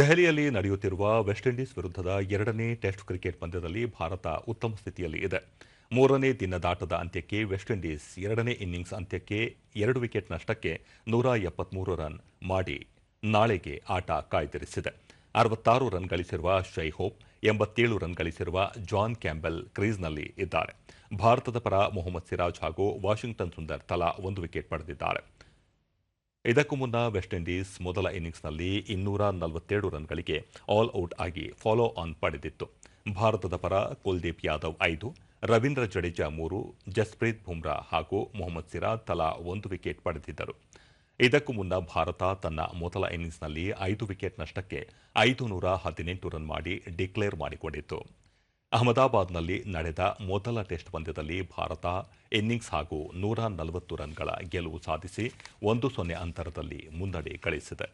ದೆಹಲಿಯಲ್ಲಿ ನಡೆಯುತ್ತಿರುವ West Indies ವಿರುದ್ಧದ ಎರಡನೇ ಟೆಸ್ಟ್ ಕ್ರಿಕೆಟ್ ಪಂದ್ಯದಲ್ಲಿ ಭಾರತ ಉತ್ತಮ ಸ್ಥಿತಿಯಲ್ಲಿ ಇದೆ. ಮೂರನೇ ದಿನದಾಟದ ಅಂತ್ಯಕ್ಕೆ ವೆಸ್ಟ್ ಇಂಡೀಸ್ ಎರಡನೇ ಇನ್ನಿಂಗ್ಸ್ ಅಂತ್ಯಕ್ಕೆ ಎರಡು ವಿಕೆಟ್ ನಷ್ಟಕ್ಕೆ ನೂರ ಎಪ್ಪತ್ಮೂರು ರನ್ ಮಾಡಿ ನಾಳೆಗೆ ಆಟ ಕಾಯ್ದಿರಿಸಿದೆ. ಅರವತ್ತಾರು ರನ್ ಗಳಿಸಿರುವ ಶೈ ಹೋಪ್ ಎಂಬತ್ತೇಳು ರನ್ ಗಳಿಸಿರುವ ಜಾನ್ ಕ್ಯಾಂಬೆಲ್ ಕ್ರೀಸ್ನಲ್ಲಿ ಇದ್ದಾರೆ. ಭಾರತದ ಪರ ಮೊಹಮ್ಮದ್ ಸಿರಾಜ್ ಹಾಗೂ ವಾಷಿಂಗ್ಟನ್ ಸುಂದರ್ ತಲಾ ಒಂದು ವಿಕೆಟ್ ಪಡೆದಿದ್ದಾರೆ. ಇದಕ್ಕೂ ಮುನ್ನ ವೆಸ್ಟ್ ಇಂಡೀಸ್ ಮೊದಲ ಇನ್ನಿಂಗ್ಸ್ನಲ್ಲಿ ಇನ್ನೂರ ನಲವತ್ತೆರಡು ರನ್ಗಳಿಗೆ ಆಲ್ ಔಟ್ ಆಗಿ ಫಾಲೋ ಆನ್ ಪಡೆದಿತ್ತು. ಭಾರತದ ಪರ ಕುಲ್ದೀಪ್ ಯಾದವ್ ಐದು, ರವೀಂದ್ರ ಜಡೇಜಾ ಮೂರು, ಜಸ್ಪ್ರೀತ್ ಬುಮ್ರಾ ಹಾಗೂ ಮೊಹಮ್ಮದ್ ಸಿರಾ ತಲಾ ಒಂದು ವಿಕೆಟ್ ಪಡೆದಿದ್ದರು. ಇದಕ್ಕೂ ಮುನ್ನ ಭಾರತ ತನ್ನ ಮೊದಲ ಇನ್ನಿಂಗ್ಸ್ನಲ್ಲಿ ಐದು ವಿಕೆಟ್ ನಷ್ಟಕ್ಕೆ ಐದು ನೂರ ಹದಿನೆಂಟು ರನ್ ಮಾಡಿ ಡಿಕ್ಲೇರ್ ಮಾಡಿಕೊಂಡಿತ್ತು. ಅಹಮದಾಬಾದ್ನಲ್ಲಿ ನಡೆದ ಮೊದಲ ಟೆಸ್ಟ್ ಪಂದ್ಯದಲ್ಲಿ ಭಾರತ ಇನ್ನಿಂಗ್ಸ್ ಹಾಗೂ ನೂರ ನಲವತ್ತು ರನ್ಗಳ ಗೆಲುವು ಸಾಧಿಸಿ ಒಂದು ಸೊನ್ನೆ ಅಂತರದಲ್ಲಿ ಮುನ್ನಡೆ ಗಳಿಸಿದೆ.